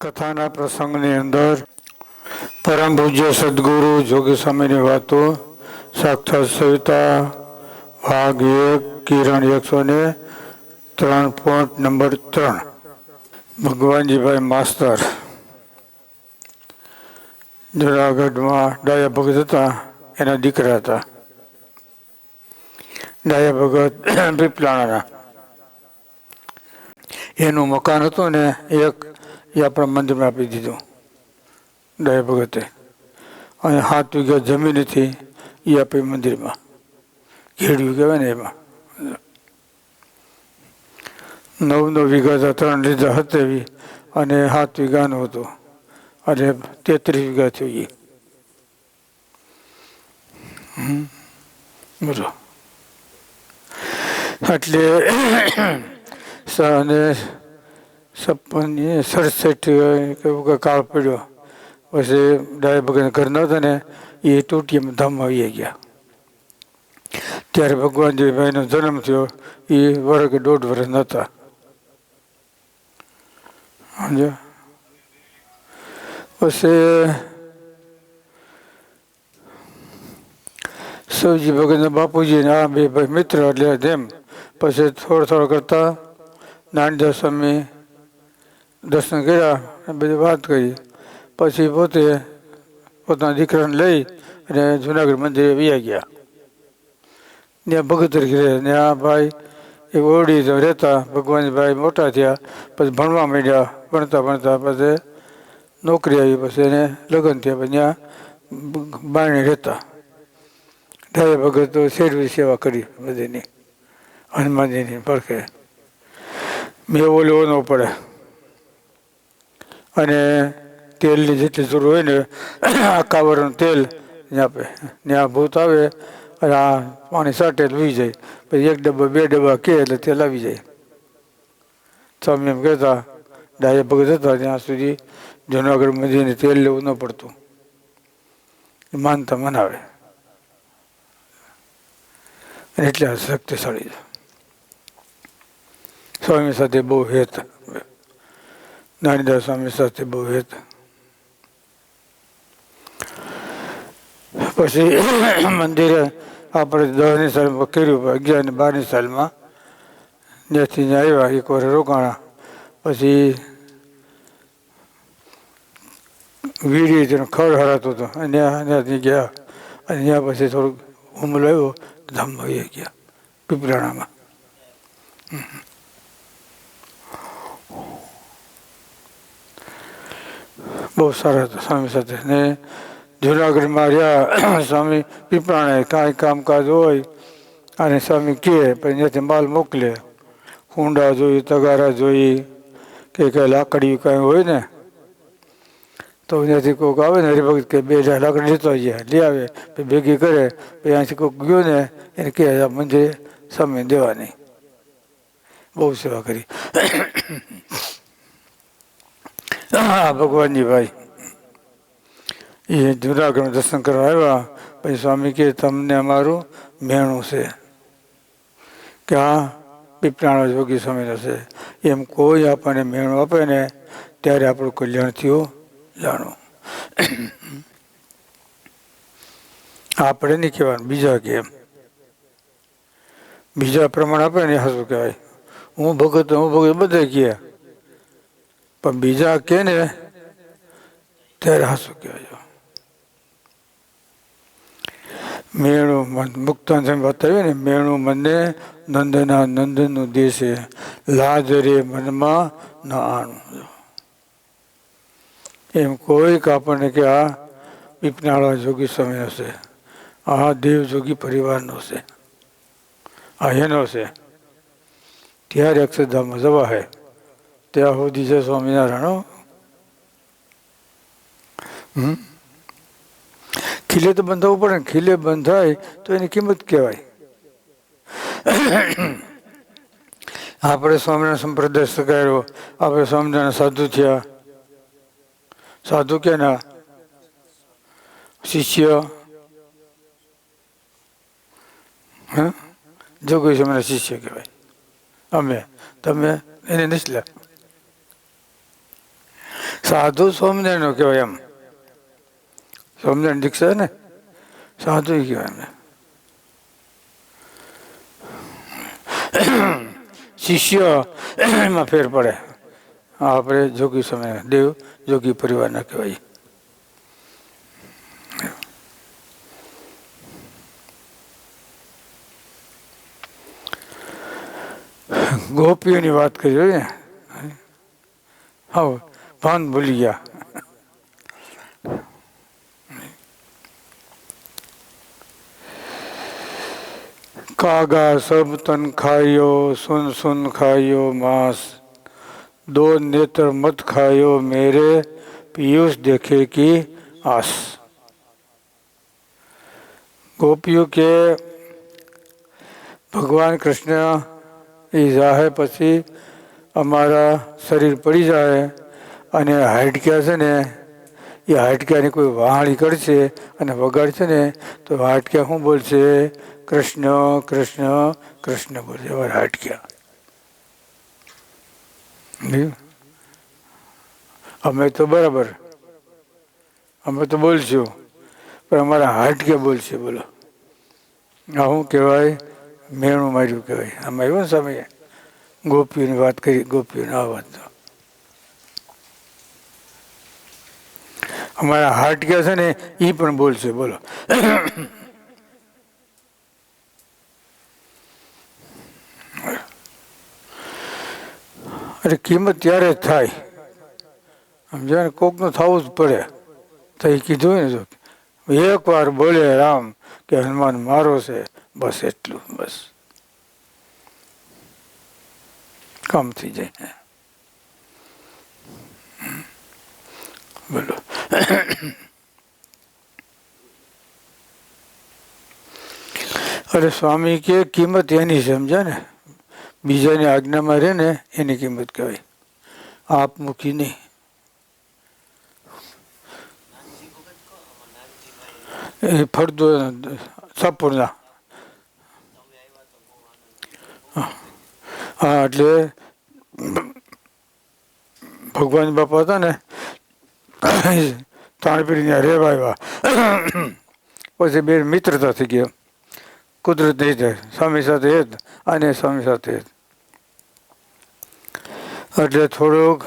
કથાના પ્રસંગની અંદર પરમ પૂજ્ય સદગુરુ જોગી સ્વામીની વાતો સાક્ષાત સવિતા ભાગ એક, કિરણ એકસો ને ત્રણ પોઈન્ટ નંબર ત્રણ. ભગવાનજીભાઈ માસ્તર જુનાગઢમાં ડાયા ભગત હતા, એના દીકરા હતા. ડાયા ભગત પીપલાણાના. એનું મકાન હતું ને એક એ આપણા મંદિરમાં આપી દીધું. ડાય ભગતે. અને સાત વીઘા જમીન હતી એ આપી મંદિરમાં. ઘેડ્યું કહેવાય ને એમાં. નવ નવ વીઘા હતા ત્રણ લીધા હતા અને સાત વીઘાનું હતું. અને તેત્રીસ વીઘા થયું હમ. બોલો. એટલે અને છપ્પન સડસઠ કે કાળ પડ્યો. પછી ડાય ભગવાન ઘર ન હતા ને, એ તૂટી એમ ધામમાં આવી ગયા. ત્યારે ભગવાનજીભાઈનો જન્મ થયો, એ વર્ષ કે દોઢ વર્ષ નહોતા. સમજો પછી શિવજી ભગતના બાપુજી ને આ બે ભાઈ મિત્ર એટલે જેમ પછી થોડો થોડો કરતા નાનદાસ સ્વામી દર્શન કર્યા, બધી વાત કરી. પછી પોતે પોતાના દીકરાને લઈ અને જુનાગઢ મંદિરે વ્યા ગયા. ત્યાં ભગત રહે. ને આ ભાઈ એ ઓરડી રહેતા ભગવાન ભાઈ મોટા થયા, પછી ભણવા માંડ્યા, ભણતા ભણતા પછી નોકરી આવી, પછી એને લગ્ન થયા, પછી ત્યાં બારણે રહેતા. ડાય ભગત શેરવી સેવા કરી બધીની, હનુમાનજીની પડખે મેં ઓલો ન પડે. અને તેલની જેટલી જરૂર હોય ને, આખા વરનું તેલ ત્યાં આપે. ત્યાં ભૂત આવે, અને આ પાણી સાટે લઈ જાય. પછી એક ડબ્બા, બે ડબ્બા કે એટલે તેલ આવી જાય. સ્વામી એમ કહેતા ડાય ભગત હતા ત્યાં સુધી જૂનાગઢમાં જઈને તેલ લેવું ન પડતું. માનતા મનાવે. એટલે શક્તિશાળી છે. સ્વામી સાથે બહુ હેત નાનીદાસ સ્વામી સાથે બહુ હતા પછી મંદિરે આપણે દસની સાલમાં કર્યું અગિયાર ને બારની સાલમાં જ્યાંથી આવ્યા એક વાર રોકાણા પછી વીડી તેનો ખડ હરાતો હતો અને ત્યાંથી ગયા અને ત્યાં પછી થોડુંક હુમલો આવ્યો ધમ ગયા પીપરાણામાં બહુ સારા હતા સ્વામી સાથે. ને જુનાગઢમાં રહ્યા, સ્વામી પીપળાણે કાંઈ કામકાજ હોય, અને સ્વામી કહે, પછી ત્યાંથી માલ મોકલે. કુંડા જોઈ, તગારા જોઈ, કે કંઈ લાકડી કાંઈ હોય ને? તો ત્યાંથી કોઈક આવે ને હરિભગત કે બે હજાર લાકડી લેતો જાય લઈ આવે. પછી ભેગી કરે, પછી અહીંથી કોઈક ગયો ને, એને કહે, આ મંદિરે સામે દેવાની. બહુ સેવા કરી. ભગવાનજી ભાઈ એ જુનાગઢ દર્શન કરવા આવ્યા, પછી સ્વામી કે, તમને અમારું મેણું છે. કે આ પીપળાણો જોગી સ્વામીનો છે. એમ કોઈ આપણને મેણું આપે ને, ત્યારે આપણું કલ્યાણ થયું જાણો. આપણે નહીં કહેવાનું, બીજા કેમ બીજા પ્રમાણે આપે ને હાસું કહેવાય. હું ભગત હું ભગત બધા કહે. પણ બીજા કે ને, ત્યારે હાસું કહેવાય. મેણું મન, મુક્તાન બતાવ્યું ને, મેણું મને નંદના નંદનું દેશે લાજ રે મનમાં ન આણું. એમ કોઈક આપણને કે આ પીપનાળા જોગી સ્વામીનો છે આ દેવ જોગી પરિવારનો છે. આ એનો છે. ત્યારે અક્ષરધામમાં જવા હે ત્યાં સુધી છે સ્વામિનારાયણ ખીલે તો બંધાવવું પડે ને. ખીલે બંધાય તો એની કિંમત કહેવાય. આપણે સ્વામિનારાયણ સંપ્રદાય સ્વીકાર્યો આપણે સ્વામિનારાયણ સાધુ થયા. સાધુ કે ના શિષ્ય. હા? જોગી સ્વામીના શિષ્ય કહેવાય. અમે. તમે એને નથી સાધુ સ્વામિનારાયણ કહેવાય એમ. સ્વામિનારાયણ દીક્ષા ને? સાધુ કહેવાય એમને. શિષ્ય એમાં ફેર પડે. આપણે જોગી સમય, દેવ જોગી પરિવારના કહેવાય. ગોપીઓની વાત કરી ને? હા ભાન ભૂલી ગયા कागा सब तन खायो सुन सुन खायो मांस दो नेत्र मत खायो मेरे पीयूष देखे की आस ગોપીઓ કે ભગવાન કૃષ્ણ એ જાહે પછી અમારા શરીર પડી જાય અને હાડક્યા છે ને, એ હાડક્યાની કોઈ વહાણી કરશે અને વગાડશે ને, તો હાડક્યા શું બોલશે? કૃષ્ણ કૃષ્ણ કૃષ્ણ બોલશે હવે હાડક્યા? અમે તો બરાબર. અમે તો બોલશું. પણ અમારા હાડક્યા બોલશે, બોલો. આ શું કહેવાય? મેણું માર્યું કહેવાય. આમાં આવ્યો ને સમયે ગોપીઓની વાત કરી, ગોપીઓની આ વાત તો. અમારા હાર્ટ હાડક્યા છે ને એ પણ બોલશે, બોલો. અરે કિંમત ત્યારે જ થાય. સમજાય ને કોકનું થવું જ પડે, તો એ કીધું ને જો એક વાર બોલે રામ કે હનુમાન મારો છે, બસ એટલું, બસ. કામ થઈ જાય. બોલો અરે સ્વામી, કે કિંમત એની સમજે ને? બીજાની આજ્ઞામાં રહે ને, એની કિંમત કહેવાય. આપ મૂકી નહીં. એ ફરદો સપૂર્ણા હા, એટલે ભગવાન બાપા હતા ને તાણપીડીને રહેવા આવ્યા. પછી બે મિત્રતા થઈ ગયો. કુદરત થાય સ્વામી સાથે હેત અને સ્વામી સાથે હેત એટલે થોડોક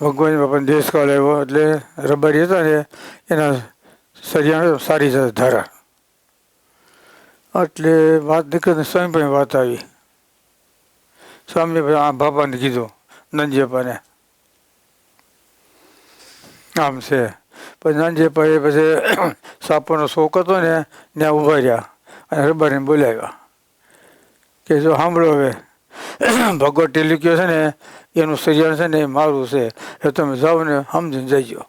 ભગવાન બાપાને દેશકાળ આવ્યો એટલે રબારી હતા ને એના સરિયાણ સારી સાથે ધારા. એટલે વાત નીકળે સ્વામી પણ વાત આવી. સ્વામી આ બાપાને કીધું નંદજીપાને આમ છે. પછી નાનજી પછી સાપોનો શોખ હતો ને, ત્યાં ઊભા રહ્યા અને રબારીને બોલાવ્યા. કે જો સાંભળો હવે, ભગવત ટેલિક્યો છે ને, એનું સર્જન છે ને, એ મારું છે. એ તમે જાઓ ને, સમજીને જઈજો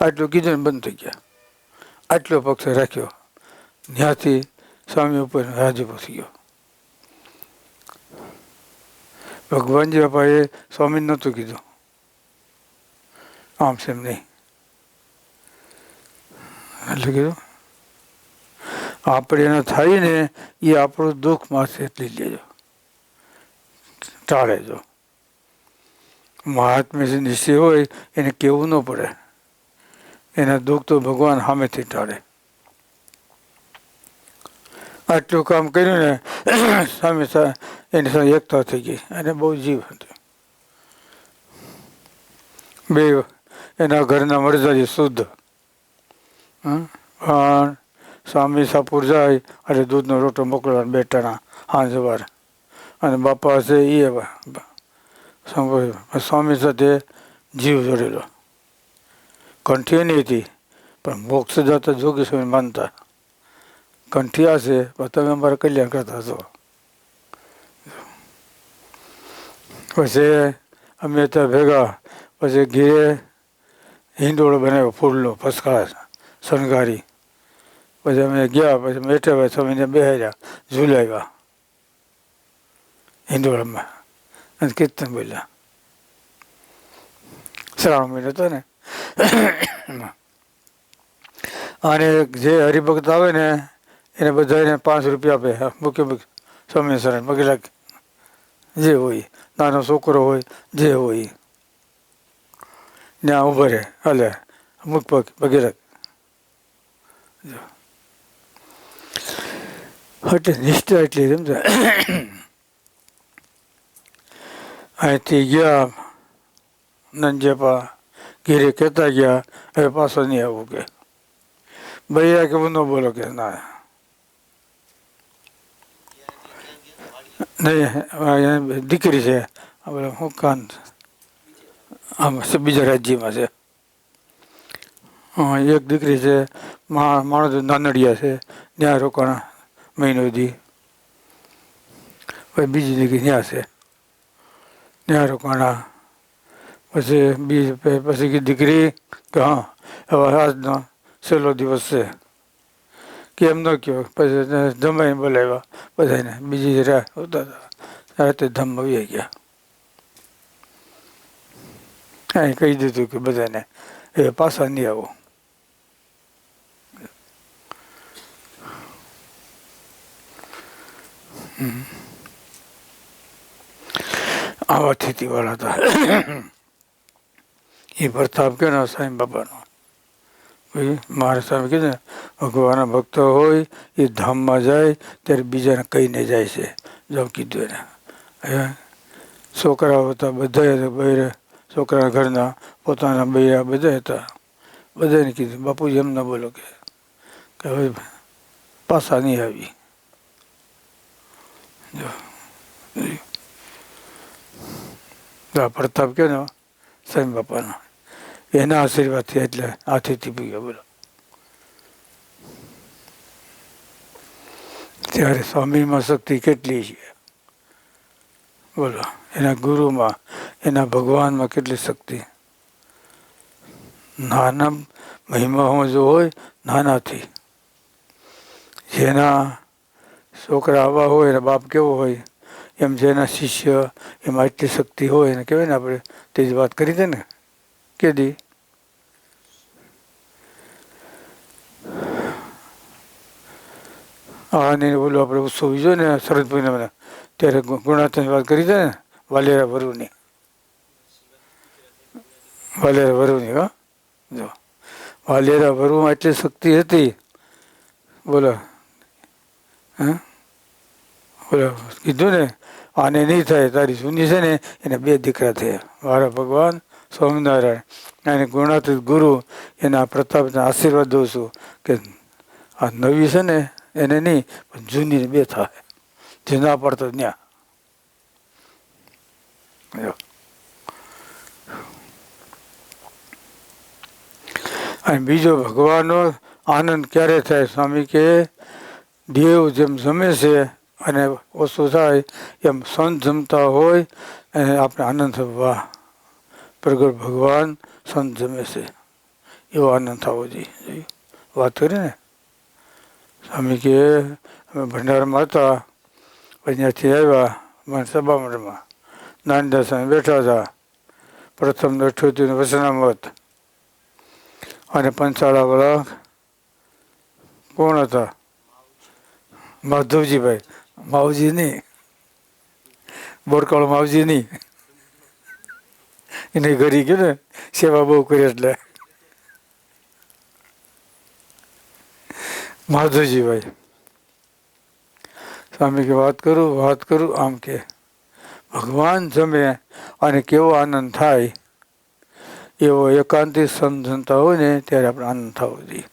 આટલું કીધું બંધ થઈ ગયા. આટલો પક્ષ રાખ્યો. ત્યાંથી સ્વામી ઉપર રાજી પહોંચી ગયો. ભગવાનજી બાપાએ સ્વામી નહોતું કીધું. આમ એમ નહીં. એટલે કીધું, આપણે એને થાય એ આપણું દુઃખ માથે એટલી લેજો. ટાળે જો. મહાત્મ્ય જે નિશ્ચય હોય, એને કેવું ન પડે. એના દુઃખ તો ભગવાન સામેથી ટાળે. આટલું કામ કર્યું ને, સામે એની સાથે એકતા થઈ ગઈ અને બહુ જીવ હતો. બે એના ઘરના મરજાજી શુદ્ધ? પણ સ્વામી સાપુર જાય અને દૂધનો રોટો મોકલવાનો બે ટણા હાંજ વાર. અને બાપા હશે એ સ્વામી સાથે જીવ જોડેલો. કંઠી નહીં હતી, પણ મોક્ષ જતા જોગી સ્વામી માનતા. કંઠી આ છે પણ તમે અમારા કલ્યાણ કરતા છો પછી અમે ત્યાં ભેગા, પછી ઘીરે હિંડોળો બનાવ્યો, ફૂલનો ફર્સ્ટ શણગારી. પછી અમે ગયા, પછી બેઠા ભાઈ સ્વામીને બેહાર્યા, ઝુલાવ્યા હિંડોળામાં અને કીર્તન બોલ્યા. શ્રાવણ મહિનો હતો ને. અને જે હરિભક્ત આવે ને, એને બધાને પાંચ રૂપિયા આપે મુખ્ય મુખ્ય સ્વામી શરણ મગેલા જે હોય, નાનો છોકરો હોય, જે હોય. ત્યાં ઊભો રહે. હલે. અમુક પગ વગેરે એટલે નિષ્ઠા એટલી સમજાય? અહીંથી ગયા, નંજેપા ઘેરે કહેતા ગયા, હવે પાછો નહીં આવું કે. ભૈયા કે ન બોલો કે, ના. નહીં દીકરી છે. આપણે શું કાન આમ બીજા રાજ્યમાં છે. એક દીકરી છે માણસ નાનડિયા છે ત્યાં રોકાણા મહિનો દી. પછી બીજી દીકરી ત્યાં છે ત્યાં રોકાણા. પછી બીજ પછી કે દીકરી કે હા, હવે આજનો છેલ્લો દિવસ છે. કેમ ન કહ્યો પછી જમાઈને બોલાવ્યા બધાને બીજી રાત રાતે ધમ આવી ગયા. અહીં કહી દીધું કે બધાને, એ પાછા નહીં આવો. આવા સ્થિતિવાળા હતા. એ પ્રતાપ કે ને સાંઈ બાબાનો ભાઈ સામે કીધું ભગવાનના ભક્તો હોય, એ ધામમાં જાય, ત્યારે બીજાને કહીને જાય છે. જો કીધું એને. છોકરાઓ હતા બધા બૈરે છોકરા ઘરના પોતાના બૈરા બધા હતા. બધાને કીધું, બાપુજી, એમ ના બોલો કે હવે પાછા નહીં આવી. પ્રતાપ કે ને સાંઈ બાપાનો, એના આશીર્વાદથી એટલે આથી ટીપી ગયા બોલો. ત્યારે સ્વામીમાં શક્તિ કેટલી છે? બોલો. એના ગુરુમાં, એના ભગવાનમાં કેટલી શક્તિ? નાના મહિમા જો હોય, નાનાથી. જેના છોકરા આવા હોય, એના બાપ કેવો હોય, એમ જેના શિષ્ય, એમાં એટલી શક્તિ હોય, એને કહેવાય ને આપણે, તે જ વાત કરી દે ને કે દી હા ને બોલું આપણે ઉત્સવ બીજો ને શરદ પૂર્ણિમાના ત્યારે ગુણાત્મની વાત કરી દે ને વાલેરા વરુની. વાલેરા વરુની, હા? જો. વાલેરા વરુમાં એટલી શક્તિ હતી. બોલો. હા? બોલો. કીધું ને, આને નહીં થાય, તારી જૂની છે ને, એને બે દીકરા થયા. મારા ભગવાન સ્વામિનારાયણ. અને ગુણાતીત ગુરુ, એના પ્રતાપના આશીર્વાદ દઉં છું કે આ નવી છે ને, એને નહીં, પણ જૂની બે થાય. જે પડતો ત્યાં જો. અને બીજો ભગવાનનો આનંદ ક્યારે થાય? સ્વામી કે દેવ જેમ જમે છે અને ઓછું થાય, એમ સંત જમતા હોય અને આપણે આનંદ વાહ. પ્રગટ ભગવાન સંત જમે છે. એવો આનંદ થવો જોઈએ. વાત કરી ને? સ્વામી કે અમે ભંડારમાં હતા. પછી આવ્યા મને સભા નાનદાસ સ્વામી બેઠા હતા. પ્રથમ અઠ્યોતેર વસનામત. અને પંચાળા પંચાળાવાળા કોણ હતા? માધવજીભાઈ. માવજી નહીં બોરકાળો માવજી નહીં એને ઘરી ગયો ને, સેવા બહુ કરી એટલે. માધવજીભાઈ. સ્વામી કે વાત કરું વાત કરું, આમ કે. ભગવાન જમે અને કેવો આનંદ થાય, એવો એકાંતિક સમજણતા હોય ને, ત્યારે આપણે આનંદ થવો જોઈએ.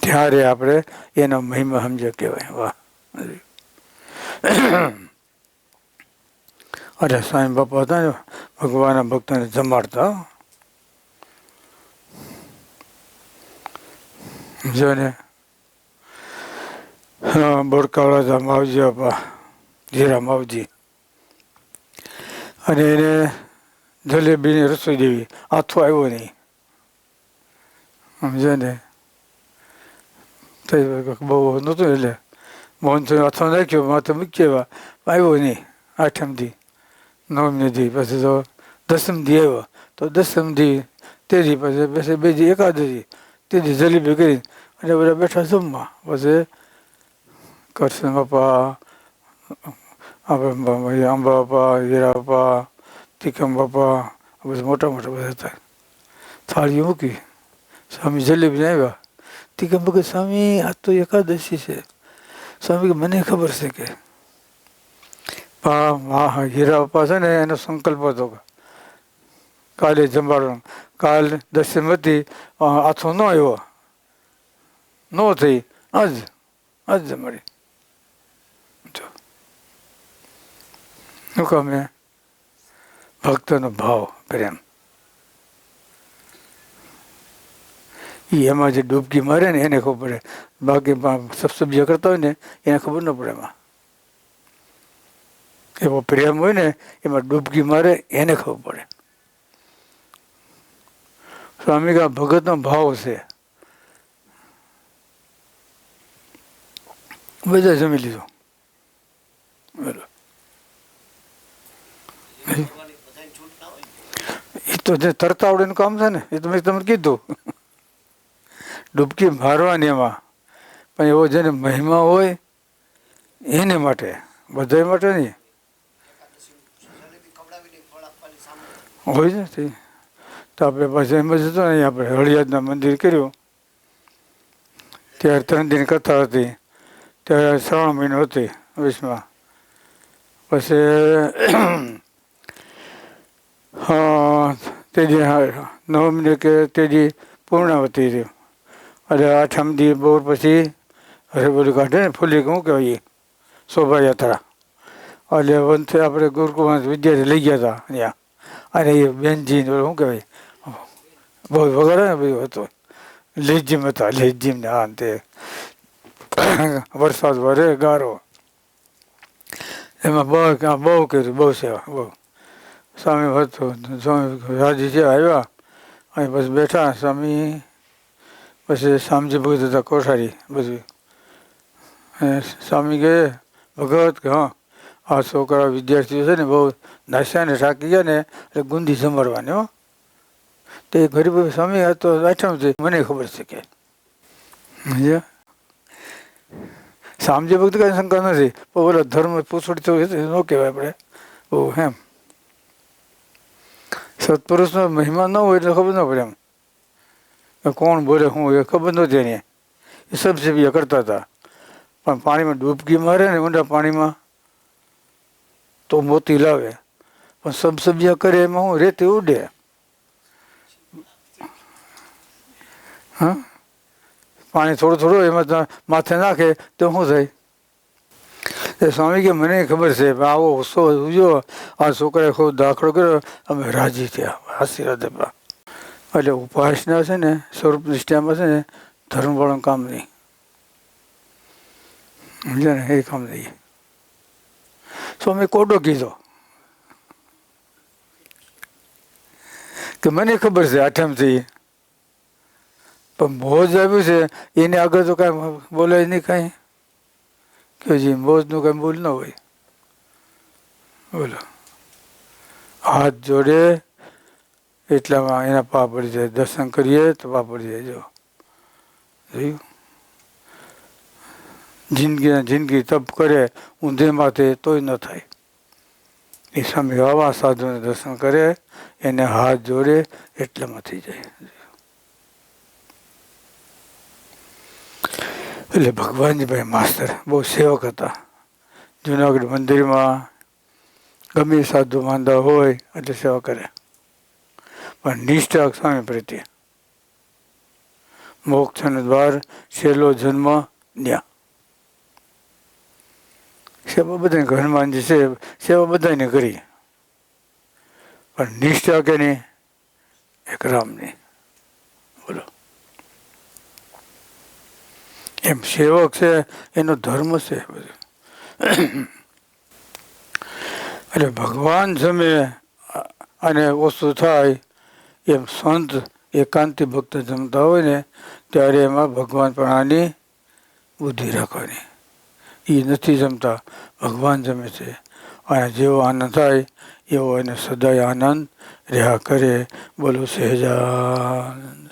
ત્યારે આપણે એનો મહિમા સમજે કહેવાય. વાહ. અરે સ્વામી બાપા હતા ને, ભગવાનના ભક્તોને જમાડતા. હો. હા બોરકાવાળા હતા માવજી બાપા જીરા માવજી. અને એને જલેબીની રસોઈ દેવી આથો આવ્યો નહીં. સમજે ને? બહુ નહોતું એટલે મોહન તો હાથો નાખ્યો, માથે મૂકી આવ્યા આવ્યો નહીં, આઠમથી નવમી દી પછી તો દસમ દી આવ્યો. તો દસમ દી તેજી પછી પછી બીજી એકાદશી તેથી જલેબી કરી અને બધા બેઠા જમવા. પછી કરશન બાપા આપણે આંબા બાપા હીરા બાપા તીકમ બાપા બધા મોટા મોટા બધા હતા થાળીઓ મૂકી સ્વામી જલેબી આવ્યા તીકમ ભગત સ્વામી આ તો એકાદશી છે સ્વામી મને ખબર છે કે હા હા હીરા બાપા છે ને એનો સંકલ્પ હતો કાલે જંબાડવાનો કાલ દશમતી આથો ન આવ્યો ન થઈ આજ આજ જમાડી શું કામે ભક્તનો ભાવ પ્રેમ એ એમાં જે ડૂબકી મારે ને એને ખબર પડે. બાકી સબસબ્જી કરતા હોય ને, એને ખબર ન પડે એમાં. એવો પ્રેમ હોય ને, એમાં ડૂબકી મારે, એને ખબર પડે. સ્વામી કા ભગતનો ભાવ છે. બધા જમી લીધું. બોલો એ તો જે તરતા આવડેનું કામ છે ને, એ તો મેં તમને કીધું. ડૂબકી મારવાની એમાં. પણ એવો જેને મહિમા હોય, એને માટે બધા માટે નહીં. હોય ને તે આપણે પાછું એમ જ હતો ને આપણે હળિયાદના મંદિર કર્યું. ત્યારે ત્રણ દિન કથા હતી. ત્યારે શ્રાવણ મહિનો હતી, વીસમાં. પછી તેજી નવમી કે તેજી પૂર્ણાવતી એટલે આઠમ દી બપોર પછી હરે બોલી કાઢે ને ફૂલી શું કહેવાય શોભાયાત્રા. એટલે વંથે આપણે ગુરુકુળમાં વિદ્યાર્થી લઈ ગયા હતા અહીંયા. અને એ બેનજી શું કહેવાય? બહુ વગાડે ને બધું હતું. લેજીમ હતા લેજીમ ને આ તે. વરસાદ વરે, ગારો. એમાં બહુ બહુ કર્યું, બહુ સેવા, બહુ. સ્વામી હતું સ્વામી રાજી છે આવ્યા. અહીં પછી બેઠા, સ્વામી, પછી શામજી ભગત હતા, કોઠારી બધું. અને સ્વામી કહે ભગવત કે હા, આ છોકરા વિદ્યાર્થીઓ છે ને, બહુ નાસ્યાને ઠાકી ગયા ને, એટલે ગુંદી સંભાળવાની, હો. તે ગરીબ સ્વામી હતો બેઠા છે મને ખબર છે કે. શામજી ભક્ત કઈ શંકા નથી, પણ ઓલો ધર્મ પૂછડી તો ન કહેવાય આપણે. બહુ એમ. સત્પુરુષનો મહિમા ન હોય એટલે ખબર ન પડે એમ. કોણ બોલે શું એ ખબર નહોતી એને એ સબસેબીયા કરતા હતા. પણ પાણીમાં ડૂબકી મારે ને ઊંડા પાણીમાં તો મોતી લાવે. પણ સબસબિયા કરે એમાં હું રેતી ઉડે. હા? પાણી થોડું થોડું એમાં માથે નાખે તો શું થાય? સ્વામી કે મને ખબર છે આવો ઉત્સવ ઉજવો. આ છોકરાએ ખૂબ દાખલો કર્યો. અમે રાજી થયા. આશીર્વાદ આપ્યા. એટલે ઉપાસના છે ને, સ્વરૂપ નિષ્ઠામાં છે ને ધર્મવાળું કામ નહીં. સમજ્યા ને? એ કામ નહીં. સ્વામી, કોડો કીધો કે મને ખબર છે આઠમથી. પણ મોજ આવ્યું છે. એને આગળ તો કાંઈ બોલાય નહીં કાંઈ. કે હજી મોજનું કંઈ ભૂલ ન હોય બોલો હાથ જોડે એટલામાં એના પા પડી જાય દર્શન કરીએ તો પા પડી જાય જો જોયું જિંદગી જિંદગી તપ કરે ઊંધે માથે તોય ન થાય એ સામે આવા સાધુને દર્શન કરે એને હાથ જોડે એટલામાં થઈ જાય એટલે ભગવાનજીભાઈ માસ્તર બહુ સેવક હતા. જુનાગઢ મંદિરમાં ગમે સાધુ માંદા હોય એટલે સેવા કરે. પણ નિષ્ઠા સ્વામી પ્રત્યે. મોક્ષનો દ્વાર, છેલ્લો જન્મ ન્યા. સેવા બધાને હનુમાનજી છે, સેવા બધાને કરી. પણ નિષ્ઠા કે નહીં? એક રામની. બોલો. એમ સેવક છે, એનો ધર્મ છે બધું. એટલે ભગવાન જમે અને ઓછું થાય એમ સંત એકાંતિ ભક્ત જમતા હોય ને, ત્યારે એમાં ભગવાન પણ આની બુદ્ધિ રાખવાની. એ નથી જમતા, ભગવાન જમે છે. અને જેવો આનંદ થાય, એવો એને સદાય આનંદ રહ્યા કરે. બોલો સહેજાનંદ.